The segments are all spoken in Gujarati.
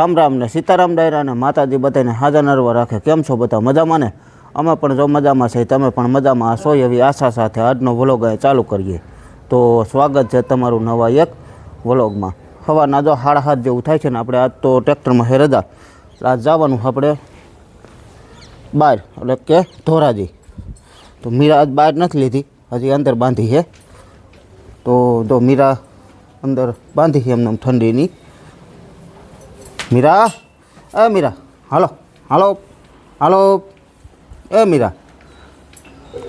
રામ રામ ને સીતારામ ડાયરા ને માતાજી બધાને હાજર નરવા રાખે. કેમ છો બધા? મજામાં ને? અમે પણ જો મજામાં છે તમે પણ મજામાં હશો એવી આશા સાથે આજનો વ્લોગ ચાલુ કરીએ. તો સ્વાગત છે તમારું નવા એક વ્લોગમાં. સવારના જો હાડ હાથ જેવું થાય છે ને, આપણે આજ તો ટ્રેક્ટરમાં હે રજા. આજ જવાનું આપણે બહાર એટલે કે ધોરાજી. તો મીરા આજ બહાર નથી લીધી, હજી અંદર બાંધી છે. તો જો મીરા અંદર બાંધી છે એમને ઠંડીની. મીરા? એ મીરા, હાલો હાલો હાલો. એ મીરા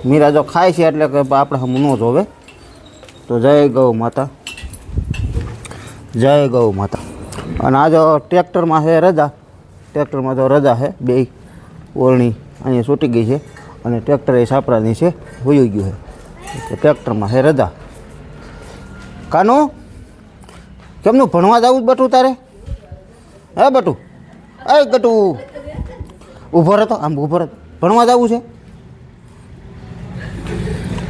મીરા જો ખાય છે એટલે કે આપણે હમ ન જોવે. તો જય ગૌ માતા, જય ગૌ માતા. અને આ જો ટ્રેક્ટરમાં છે રજા, ટ્રેક્ટરમાં તો રજા છે, બે ઓરણી અહીંયા છૂટી ગઈ છે અને ટ્રેક્ટર એ સાપરાની છે હોઈ ગયું છે. ટ્રેક્ટરમાં છે રજા. કાનો, કેમનું ભણવા જવું બટું તારે? હે, બટુ. એ ગટુ ઊભો રહેતો, આમ ઊભો રહેતો. ભણવા જવું છે?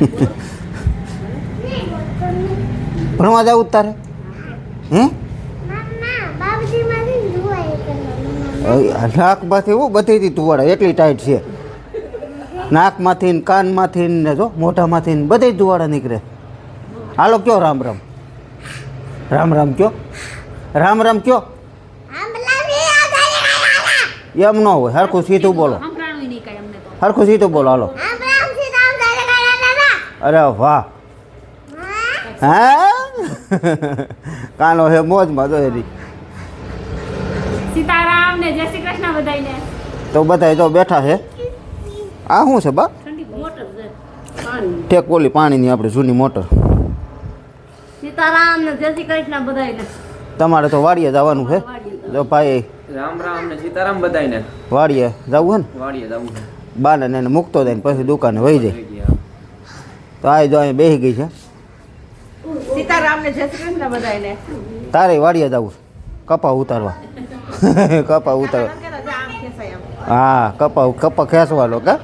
ભણવા જવું તારે? હે? નાકમાંથી હું બધી તુવાડા એટલી ટાઈટ છે. નાકમાંથી ને કાનમાંથી ને જો, મોઢામાંથી ને બધી ધુવાડા નીકળે. હાલો, કયો રામ રામ? રામ રામ કયો? રામ રામ કયો? એમ ન હોય. હરખું સીધું બોલો. હરખું સીધું બોલો હાલો. અરે વાહ. હા? કાનો હે મોજમાં મજો એની સીતારામ ને જય શ્રી કૃષ્ણ બધાયને. તો બધાય તો બેઠા છે. આ શું છે બા? ઠેક મોટર છે. ટેક ઓલી પાણીની આપણે જૂની મોટર. સીતારામ ને જય શ્રી કૃષ્ણ બધાયને. તમારે તો વાડીએ જવાનું છે. જો ભાઈ રામ રામ ને સીતારામ બધાયને. વાડીએ જવું છે વાડીએ જવું છે. બાને ને એને મૂકતો જાય પછી દુકાને વહી જાય. તો આ જો અહીં બેસી ગઈ છે. સીતારામ ને જય શ્રી કૃષ્ણ બધાયને. તારે વાડીએ જવું છે. કપા ઉતારવા. કપા ઉતારવા. હા કપા કપા ખેંચવાનો કા?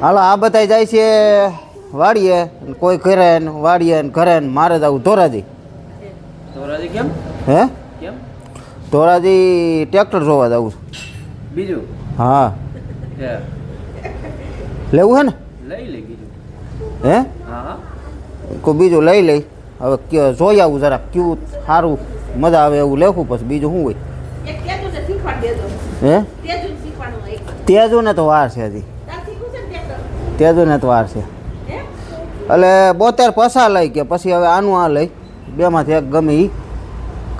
હાલો આ બધા જાય છે વાડીએ. કોઈ ઘરે ને વાડીએ ને ઘરે ને મારે જવું. ધોરાજી. ધોરાજી કેમ? હે? ધોરાજી ટ્રેક્ટર જોવા જવું છું. બીજું? હા. લેવું હે ને? લઈ લે બીજું. હે? હા. કોઈ બીજું લઈ લઈ હવે કે- જોઈ આવું જરા ક્યું સારું મજા આવે એવું લેખું પછી બીજું શું હોય? હે? તેજો શીખવાનું ને તો વાર છે હજી. તેજુ ને તો વાર છે. એટલે બોતેર પસા લઈ કે પછી હવે આનું આ લઈ. બેમાંથી એક ગમે એ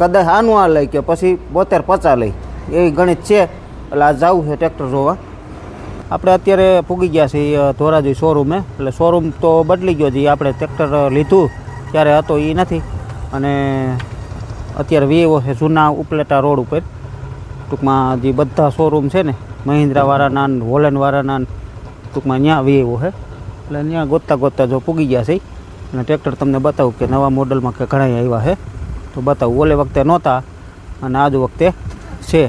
કદાચ આનું આ લઈ કે પછી બોતેર પચા લઈ. એ ગણિત છે, એટલે આ જવું છે ટ્રેક્ટર જોવા. આપણે અત્યારે પૂગી ગયા છીએ ધોરાજી શોરૂમે એટલે શોરૂમ તો બદલી ગયો છે આપણે ટ્રેક્ટર લીધું, ત્યારે હતો એ નથી. અને અત્યારે વીવો છે, જૂના ઉપલેટા રોડ ઉપર. ટૂંકમાં જે બધા શોરૂમ છે ને, મહિન્દ્રાવાળાના ને વોલેનવાળાના ને, ટૂંકમાં ત્યાં વીવો છે. એટલે ત્યાં ગોતતા ગોતતા જો પૂગી ગયા છે અને ટ્રેક્ટર તમને બતાવું કે નવા મોડલમાં કે ઘણા આવ્યા છે. તો બતાવું ઓલે વખતે નહોતા અને આજ વખતે છે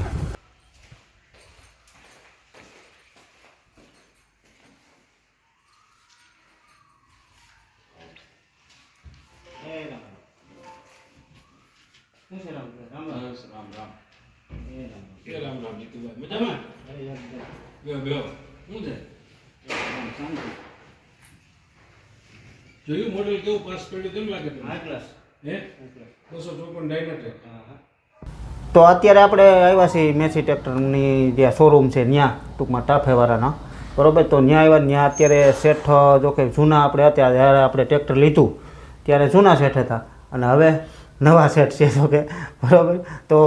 કે રામ રામ જીતુભાઈ મજામાં બેહો બેહો શું છે જોયું મોડેલ કેવું પાસ કર્યું કેમ લાગે તમને? હે? બસો ચોપન ડાયનાટેક તો અત્યારે આપણે આવ્યા છીએ મેસી ટ્રેક્ટરની જે શોરૂમ છે ત્યાં ટૂંકમાં ટાફેવાળાના બરોબર? તો ત્યાં આવ્યા ત્યાં અત્યારે શેઠ જો કે જૂના આપણે હતા જ્યારે આપણે ટ્રેક્ટર લીધું ત્યારે જૂના શેઠ હતા. અને હવે નવા શેઠ છે જો કે. બરોબર? તો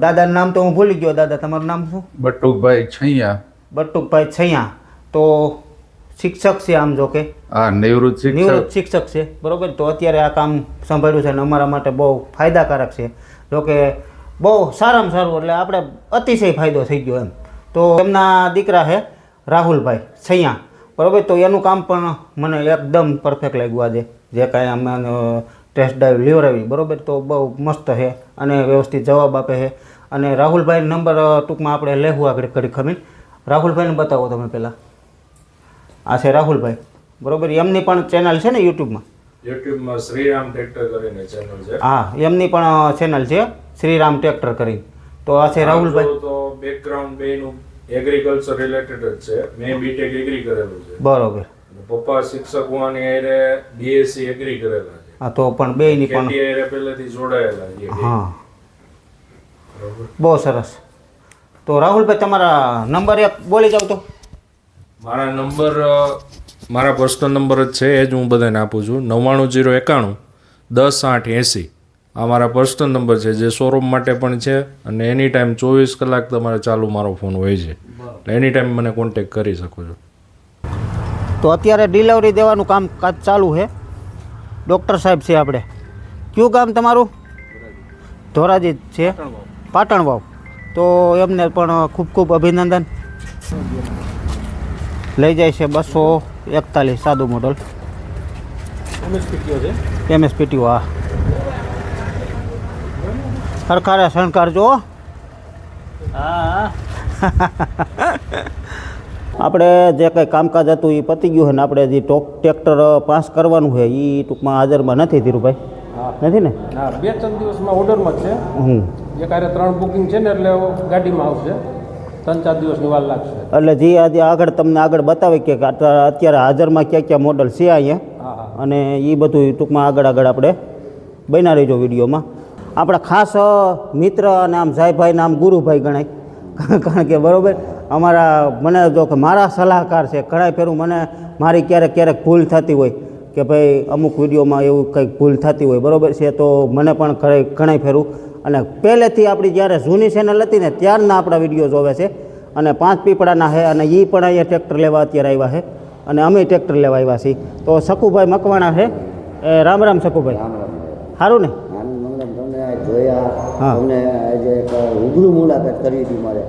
દાદાનું નામ તો હું ભૂલી ગયો. દાદા તમારું નામ શું? બટુકભાઈ છૈયા. બટુકભાઈ છૈયા. તો શિક્ષક છે આમ જો કે. આ નિવૃત્ત નિવૃત્ત શિક્ષક શિક્ષક છે, બરોબર? તો અત્યારે આ કામ સંભાળ્યું છે અને અમારા માટે બહુ ફાયદાકારક છે. જો કે બહુ સારામાં સારું, એટલે આપણે અતિશય ફાયદો થઈ ગયો એમ. તો એમના દીકરા છે રાહુલભાઈ સૈયા, બરોબર? તો એનું કામ પણ મને એકદમ પરફેક્ટ લાગ્યું આજે. જે કાંઈ અમે ટેસ્ટ ડ્રાઈવ લેવડાવી, બરોબર? તો બહુ મસ્ત છે અને વ્યવસ્થિત જવાબ આપે છે. અને રાહુલભાઈ નંબર ટૂંકમાં આપણે લેવું આગળ કરી ખમી. રાહુલભાઈને બતાવો તમે પહેલાં. આ છે રાહુલભાઈ. બરોબર? એમની પણ ચેનલ છે ને યુટ્યુબમાં? યુટ્યુબમાં શ્રીરામ ટ્રેક્ટર કરીને ચેનલ છે. હા એમની પણ ચેનલ છે શ્રીરામ ટ્રેક્ટર કરી તો આ છે રાહુલભાઈ. તો બેકગ્રાઉન્ડ બેનું એગ્રીકલ્ચર રિલેટેડ જ છે. મેં બીટેક એગ્રી કરેલું છે. બરોબર. પપ્પા શિક્ષક હોવાની એરે બીએસસી એગ્રી કરેલા છે. હા તો પણ બેયની પણ એરે પહેલેથી જોડાયેલા છે. હા. બરોબર. બહુ સરસ. તો રાહુલભાઈ તમારા નંબર એક બોલી જાવ તો. મારા નંબર મારા પર્સનલ નંબર જ છે, એ જ હું બધાને આપું છું. નવ્વાણું જીરો એકાણું, દસ આઠ એંસી. આ મારા પર્સનલ નંબર છે, જે શોરૂમ માટે પણ છે અને એની ટાઈમ ચોવીસ કલાક તમારે ચાલુ મારો ફોન હોય છે. એની ટાઈમ મને કોન્ટેક કરી શકો છો. તો અત્યારે ડિલિવરી દેવાનું કામ કાજ ચાલુ છે? ડૉક્ટર સાહેબ છે આપણે. કયું ગામ તમારું? ધોરાજી છે. પાટણ વાવ તો એમને પણ ખૂબ ખૂબ અભિનંદન. લઈ જાય છે બસો એકતાલીસ સાદું મોડલ એમએસપીટીઓ હા સરકારે શણકાર જો આપણે જે કંઈ કામકાજ હતું એ પતી ગયું છે ને આપણે જે ટોક ટ્રેક્ટર પાસ કરવાનું છે એ ટૂંકમાં હાજરમાં નથી ધીરુભાઈ. નથી ને? બે ત્રણ દિવસમાં ઓર્ડરમાં છે. હમ. જે કાર્ય ત્રણ બુકિંગ છે ને એટલે ગાડીમાં આવશે. ત્રણ ચાર દિવસની વાર લાગશે. એટલે જે આજે આગળ તમને આગળ બતાવે કે અત- અત્યારે હાજરમાં ક્યાં ક્યાં મોડલ છે અહીંયા? અને એ બધું ટૂંકમાં આગળ આગળ આપણે બન્યા રહીજો વિડીયોમાં. આપણા ખાસ મિત્ર અને આમ સાહેબભાઈ નામ ગુરુભાઈ ગણાય. કારણ કે બરાબર અમારા મને જો કે મારા સલાહકાર છે ઘણા ફેરું મને મારી ક્યારેક ક્યારેક ભૂલ થતી હોય કે ભાઈ અમુક વિડીયોમાં એવું કંઈક ભૂલ થતી હોય બરાબર છે તો મને પણ ઘણા ફેરું અને પહેલેથી આપણી જ્યારે જૂની ચેનલ હતી ને ત્યારના આપણા વીડિયો જોવે છે. અને પાંચ પીપળાના છે અને એ પણ અહીંયા ટ્રેક્ટર લેવા અત્યારે આવ્યા છે અને અમે ટ્રેક્ટર લેવા આવ્યા છીએ. તો શકુભાઈ મકવાણા છે એ રામ રામ શકુભાઈ સારું ને? જોયા હા. તમને આજે રૂબરૂ મુલાકાત કરી હતી મારે.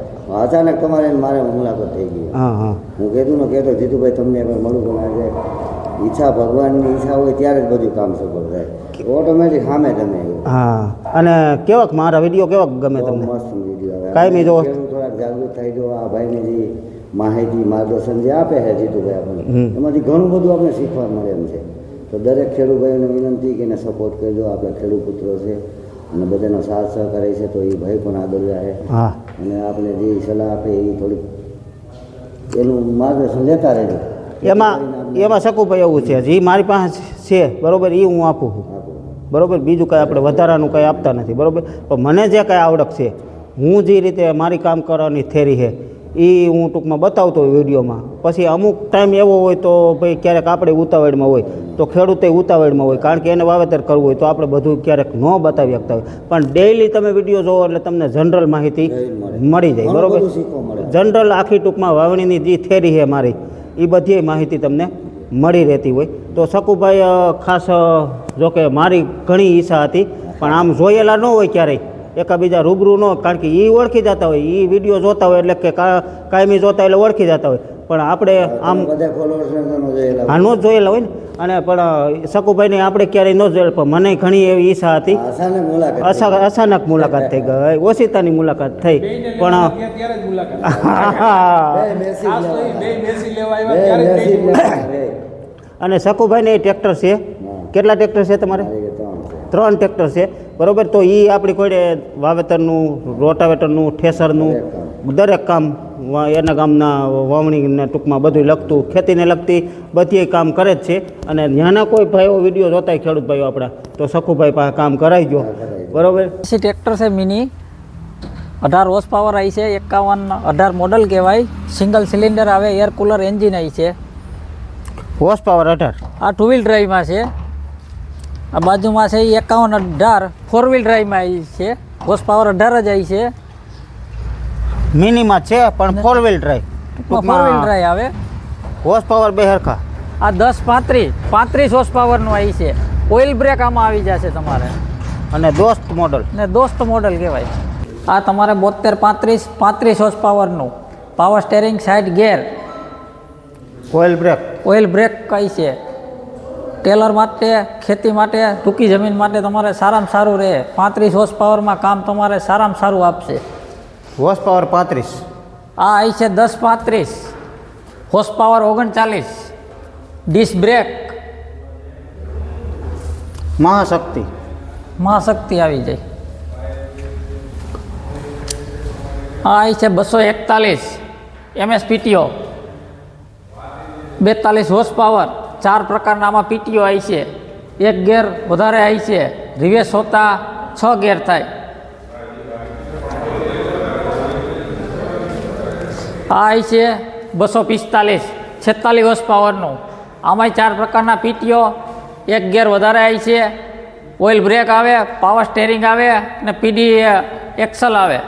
અચાનક તમારે મારે મુલાકાત થઈ ગઈ. હા હા. હું કહેતું ને કહેતો જીતુભાઈ તમને મળું પણ આજે. ઈચ્છા ભગવાનની ઈચ્છા હોય ત્યારે જ બધું કામ સફળ થાય. ઓટોમેટિક સામે તમે હા. અને કેવાક મારા વીડિયો કેવાક ગમે તમને? મસ્ત વીડિયો આવે. કાંઈ જોવો. થોડાક જાગૃત થઈ જો આ ભાઈને જે માહિતી માર્ગદર્શન જે આપે છે જીતુભાઈ. આપણને એમાંથી ઘણું બધું આપણે શીખવા મળે એમ છે. તો દરેક ખેડૂત ભાઈઓને વિનંતી કે એને સપોર્ટ કરજો. આપણે ખેડૂત પુત્રો છે અને બધાનો સાથ સહકાર છે તો એ ભાઈ પણ આગળ રહે. અને આપણે જે સલાહ આપે એ થોડીક એનું માર્ગદર્શન લેતા રહેજો. એમાં એમાં શકુભાઈ એવું છે જે મારી પાસે છે બરોબર? એ હું આપું છું. બરોબર? બીજું કાંઈ આપણે વધારાનું કાંઈ આપતા નથી બરોબર? પણ મને જે કાંઈ આવડત છે હું જે રીતે મારી કામ કરવાની થેરી છે એ હું ટૂંકમાં બતાવતો હોય વિડીયોમાં. પછી અમુક ટાઈમ એવો હોય તો ભાઈ ક્યારેક આપણે ઉતાવળમાં હોય તો ખેડૂતે ઉતાવળમાં હોય કારણ કે એને વાવેતર કરવું હોય તો આપણે બધું ક્યારેક ન બતાવી શકતા હોય. પણ ડેઈલી તમે વીડિયો જોવો એટલે તમને જનરલ માહિતી મળી જાય બરાબર? જનરલ આખી ટૂંકમાં વાવણીની જે થેરી છે મારી એ બધી માહિતી તમને મળી રહેતી હોય. તો શકુભાઈ ખાસ જોકે જો કે મારી ઘણી ઈચ્છા હતી પણ આમ જોયેલા ન હોય ક્યારેય. એકાબીજા રૂબરૂ ન કારણ કે એ ઓળખી જતા હોય. એ વીડિયો જોતા હોય એટલે કે કાયમી જોતા એટલે ઓળખી જતા હોય. પણ આપણે આમ હા ન જ જોયેલા હોય ને. અને પણ શકુભાઈને આપણે ક્યારેય ન જોયેલ પણ મને ઘણી એવી ઈચ્છા હતી. અચાનક મુલાકાત થઈ ગઈ. ઓશિતાની મુલાકાત થઈ પણ. અને શકુભાઈને એ ટ્રેક્ટર છે. કેટલા ટ્રેક્ટર છે તમારે? ત્રણ ટ્રેક્ટર છે. બરોબર? તો એ આપણી કોઈ વાવેતરનું રોટાવેટરનું ઠેસરનું દરેક કામ. એના ગામના વાવણીને ટૂંકમાં બધું લગતું ખેતીને લગતી બધી કામ કરે જ છે. અને ત્યાંના કોઈ ભાઈઓ વીડિયો જોતા હોય ખેડૂત ભાઈઓ આપણા તો સખુભાઈ પાસે કામ કરાવી ગયો બરોબર? પછી ટ્રેક્ટર છે મિની. અઢાર હોર્સ પાવર આવી છે એકાવન અઢાર મોડલ કહેવાય. સિંગલ સિલિન્ડર આવે એર કુલર એન્જિન આવી છે. હોર્સ પાવર અઢાર? આ ટુ વ્હીલ ડ્રાઈવમાં છે. આ બાજુમાં છે એ એકાવન અઢાર ફોર વ્હીલ ડ્રાઈવમાં આવી છે. હોર્સ પાવર અઢાર જ આવી છે. મિનિમાં છે પણ four wheel drive four wheel drive આવે. હોર્સ પાવર બે હરખા. આ દસ પાંત્રીસ પાંત્રીસ હોર્સ પાવરનું આવી છે. ઓઇલ બ્રેક આમાં આવી જશે તમારે. અને દોસ્ત મોડલ ને દોસ્ત મોડલ કહેવાય. આ તમારે બોતેર પાંત્રીસ પાંત્રીસ હોર્સ પાવરનું power steering side gear oil brake oil brake કઈ છે? ટેલર માટે ખેતી માટે ટૂંકી જમીન માટે તમારે સારામાં સારું રહે. પાંત્રીસ હોર્સ પાવરમાં કામ તમારે સારામાં સારું આપશે. હોર્સ પાવર પાંત્રીસ. આ આવી છે દસ પાંત્રીસ. હોર્સ પાવર ઓગણચાલીસ. Disc brake Mahashakti. મહાશક્તિ આવી જાય. આ આવી છે બસો એકતાલીસ. એમએસપીટીઓ બેતાલીસ હોર્સ પાવર ચાર પ્રકારના આમાં પીટીઓ આવી છે. એક ગેર વધારે આવી છે. રિવેસ હોતા છ ગેર થાય. આ આવી છે બસો પિસ્તાલીસ, છેતાલીસ વર્ષ પાવરનું. આમાંય ચાર પ્રકારના પીટીઓ, એક ગેર વધારે આવી છે. ઓઇલ બ્રેક આવે, પાવર સ્ટેરિંગ આવે અને પીડી એક્સલ આવે.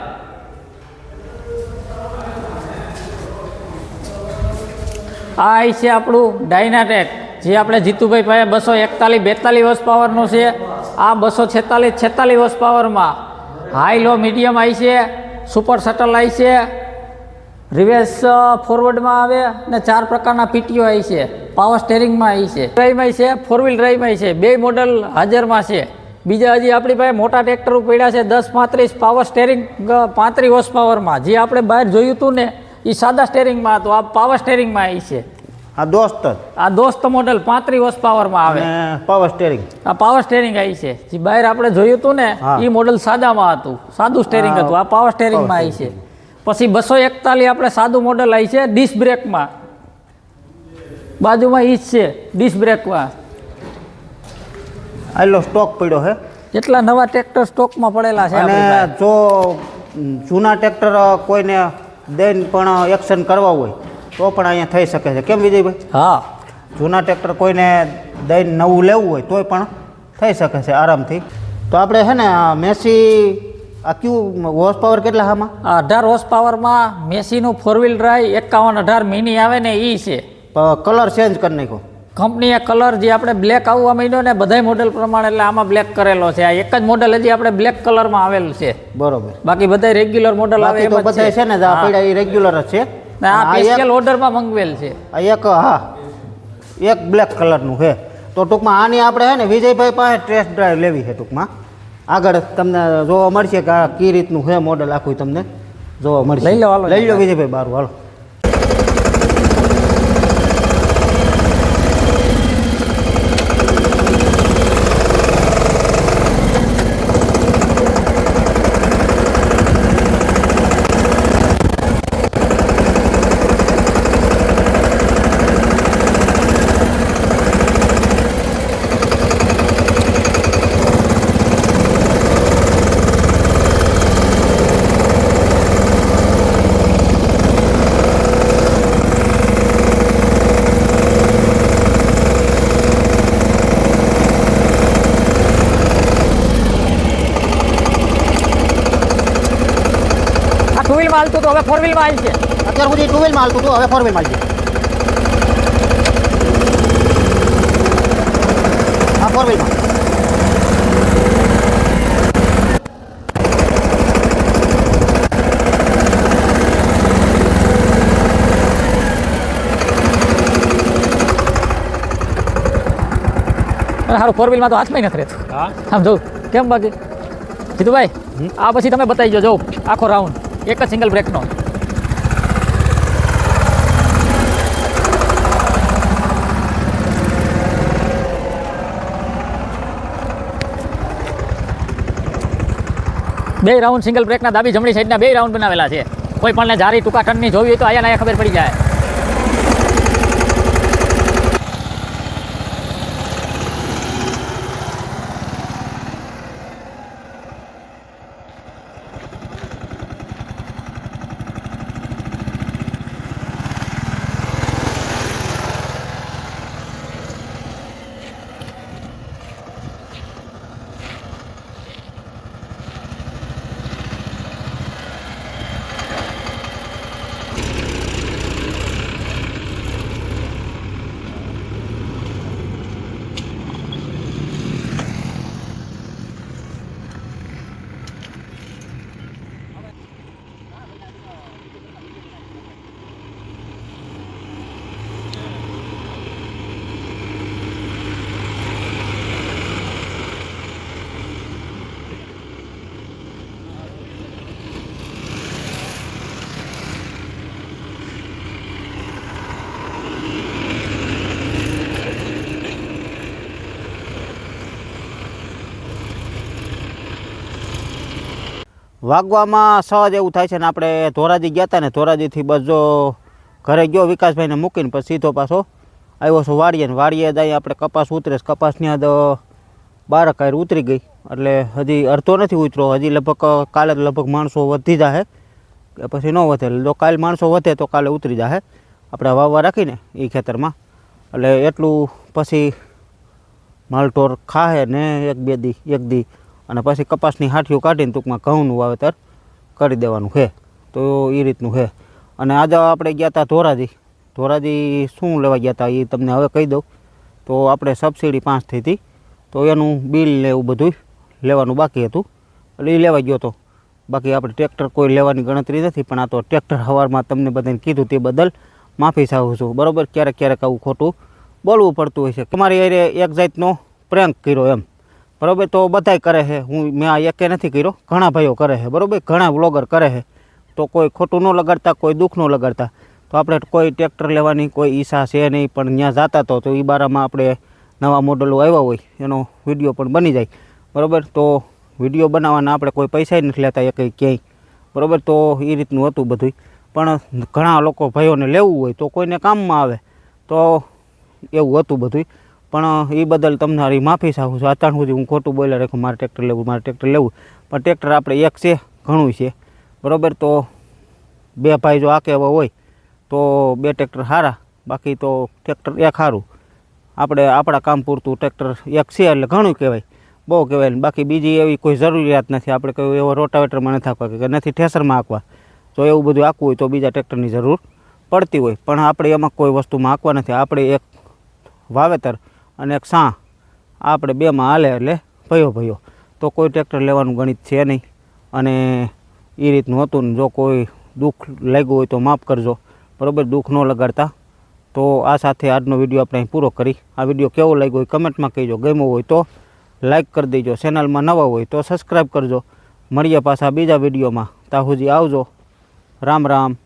આ છે આપણું ડાયનાટેક જે આપણે જીતુભાઈ પાસે બસો એકતાલીસ, બેતાલીસ વર્ષ પાવરનું છે. આ બસો છેતાલીસ છેતાલીસ વર્ષ પાવરમાં હાઈ લો મીડિયમ આવી છે સુપર શટલ આવી છે. રિવેસ ફોરવર્ડમાં આવે અને ચાર પ્રકારના પીટીઓ આવી છે. પાવર સ્ટેરિંગમાં આવી છે. ડ્રાઈવમાં છે ફોર વ્હીલ ડ્રાઈવમાં છે. બે મોડલ હાજરમાં છે. બીજા હજી આપણી પાસે મોટા ટ્રેક્ટરો પડ્યા છે, દસ પાંત્રીસ પાવર સ્ટેરિંગ પાંત્રીસ હોર્સ પાવરમાં જે આપણે બહાર જોયું હતું ને એ સાદા સ્ટેરિંગમાં હતું આ પાવર સ્ટેરિંગમાં આવી છે. આ દોસ્ત આ દોસ્ત મોડલ પાંત્રીસ વર્ષ પાવરમાં આવે. પાવર સ્ટેરિંગ આ પાવર સ્ટેરિંગ આવી છે. જે બહાર આપણે જોયું હતું ને એ મોડલ સાદામાં હતું. સાદું સ્ટેરિંગ હતું. આ પાવર સ્ટેરિંગમાં આવી છે. પછી બસો એકતાલીસ આપણે સાદું મોડલ આવી છે ડિસ્ક બ્રેકમાં બાજુમાં ઈ જ છે ડિસ્ક બ્રેકમાં આટલો સ્ટોક પડ્યો છે એટલા નવા ટ્રેક્ટર સ્ટોકમાં પડેલા છે અને જો જૂના ટ્રેક્ટર કોઈને દઈને પણ એક્શન કરવા હોય તો પણ અહીંયા થઈ શકે છે. કેમ વિજયભાઈ? હા. જૂના ટ્રેક્ટર કોઈને દઈને નવું લેવું હોય તોય પણ થઈ શકે છે આરામથી. તો આપણે છે ને મેસી આ કયું હોર્સ પાવર કેટલા આમાં અઢાર હોર્સ પાવરમાં મેસીનું ફોર વ્હીલ ડ્રાઈવ એકાવન અઢાર મિની આવે ને એ છે. કલર ચેન્જ કરી નાખ્યો. કંપનીએ કલર જે આપણે બ્લેક આવવા માંડ્યો ને બધાય મોડલ પ્રમાણે એટલે આમાં બ્લેક કરેલો છે. આ એક જ મોડલ હજી આપણે બ્લેક કલરમાં આવેલ છે. બરોબર. બાકી બધા રેગ્યુલર મોડલ આવે એમ બધા છે. ને આપણે આ હા. એ રેગ્યુલર જ છે. ને આ સ્પેશિયલ ઓર્ડરમાં મંગવેલ છે. આ એક હા. એક બ્લેક કલરનું છે. તો ટૂંકમાં આની આપણે છે ને વિજયભાઈ પાસે ટેસ્ટ ડ્રાઈવ લેવી છે ટૂંકમાં. આગળ તમને જોવા મળશે કે આ કઈ રીતનું છે મોડલ આખું તમને જોવા મળશે. લઈ લો, હાલો. લઈ લો વિજયભાઈ બારું હાલો આ ટુ વ્હીલમાં હાલતું તો હવે ફોર વ્હીલમાં આવી છે. અત્યાર સુધી ટુ વ્હીલમાં હાલતું હતું હવે ફોર વ્હીલમાં છે. હા ફોર વ્હીલમાં અરે સારું ફોર વ્હીલમાં તો હાથમાં નથી રહેતું. આમ જોઉં. કેમ બાકી? જીતુભાઈ આ પછી તમે બતાવી જો આખો રાઉન્ડ એક જ સિંગલ બ્રેકનો બે રાઉન્ડ સિંગલ બ્રેકના ડાબી જમણી સાઈડના બે રાઉન્ડ બનાવેલા છે. કોઈ પણ જારી ટૂંકા ટર્નની જોવી હોય તો અહીંયા ખબર પડી જાય. વાગવામાં સહજ એવું થાય છે ને આપણે ધોરાજી ગયા હતા ને, ધોરાજીથી બસ જો ઘરે ગયો વિકાસભાઈને મૂકીને પછી સીધો પાછો આવ્યો છું વાડીએ ને વાડીએ જાય આપણે કપાસ ઉતરે. કપાસની આ બાર કાયર ઉતરી ગઈ. એટલે હજી અડધો નથી ઉતરો હજી લગભગ કાલે લગભગ માણસો વધી જાહે. કે પછી ન વધે. જો કાલે માણસો વધે તો કાલે ઉતરી જાહે. આપણે વાવવા રાખીને એ ખેતરમાં. એટલે એટલું પછી માલટોર ખાહે ને એક બે દી, એક દી અને પછી કપાસની હાઠીઓ કાઢીને ટૂંકમાં ઘઉંનું વાવેતર કરી દેવાનું છે. તો એ રીતનું છે. અને આજે આપણે ગયા હતા ધોરાજી. ધોરાજી શું લેવા ગયા હતા એ તમને હવે કહી દઉં. તો આપણે સબસિડી પાંચ થઈ હતી. તો એનું બિલ ને એવું બધું લેવાનું બાકી હતું. એટલે એ લેવા ગયો હતો બાકી આપણે ટ્રેક્ટર કોઈ લેવાની ગણતરી નથી, પણ આ તો ટ્રેક્ટર હવારમાં તમને બધાને કીધું તે બદલ માફી ચાહું છું. બરાબર? ક્યારેક ક્યારેક આવું ખોટું બોલવું પડતું હોય છે. તમારી એરે એક જાતનો પ્રેન્ક કર્યો એમ. બરાબર? તો બધાય કરે છે હું, મેં આ એકે નથી કર્યો. ઘણા ભાઈઓ કરે છે બરાબર? ઘણા વ્લોગર કરે છે તો કોઈ ખોટું ન લગાડતા, કોઈ દુઃખ ન લગાડતા. તો આપણે કોઈ ટ્રેક્ટર લેવાની કોઈ ઈચ્છા છે નહીં, પણ ત્યાં જતા તો તો એ બારામાં આપણે નવા મોડલો આવ્યા હોય, એનો વીડિયો પણ બની જાય. બરાબર? તો વીડિયો બનાવવાના આપણે કોઈ પૈસા નથી લેતા એ કંઈ ક્યાંય. બરાબર? તો એ રીતનું હતું બધું પણ ઘણા લોકો ભાઈઓને લેવું હોય તો કોઈને કામમાં આવે. તો એવું હતું બધું પણ એ બદલ તમને હારી માફી ચાહું છું. અત્યાર સુધી હું ખોટું બોલ્યા રાખું મારે ટ્રેક્ટર લેવું, મારે ટ્રેક્ટર લેવું. પણ ટ્રેક્ટર આપણે એક છે, ઘણું છે. બરાબર? તો બે ભાઈ જો આકે એવા હોય, તો બે ટ્રેક્ટર સારા બાકી તો ટ્રેક્ટર એક સારું આપણે, આપણા કામ પૂરતું ટ્રેક્ટર એક છે એટલે ઘણું કહેવાય, બહુ કહેવાય. બાકી બીજી એવી કોઈ જરૂરિયાત નથી. આપણે કહ્યું એવો રોટાવેટરમાં નથી આંકવા કે નથી ઠેસરમાં આંકવા તો એવું બધું આંકવું હોય તો બીજા ટ્રેક્ટરની જરૂર પડતી હોય. પણ આપણે એમાં કોઈ વસ્તુમાં આંકવા નથી. આપણે એક વાવેતર અને એક સાં. આપણે બેમાં હાલે એટલે ભયો ભયો. તો કોઈ ટ્રેક્ટર લેવાનું ગણિત છે નહીં. અને એ રીતનું હતું ને જો કોઈ દુઃખ લાગ્યું હોય તો માફ કરજો. બરાબર, દુઃખ ન લગાડતા. તો આ સાથે આજનો વીડિયો આપણે અહીં પૂરો કરી. આ વીડિયો કેવો લાગ્યો હોય કમેન્ટમાં કહેજો. ગમ્યો હોય તો લાઈક કરી દેજો. ચેનલમાં નવા હોય તો સબસ્ક્રાઈબ કરજો. મળીએ પાછા બીજા વિડીયોમાં. તાહુજી આવજો. રામ રામ.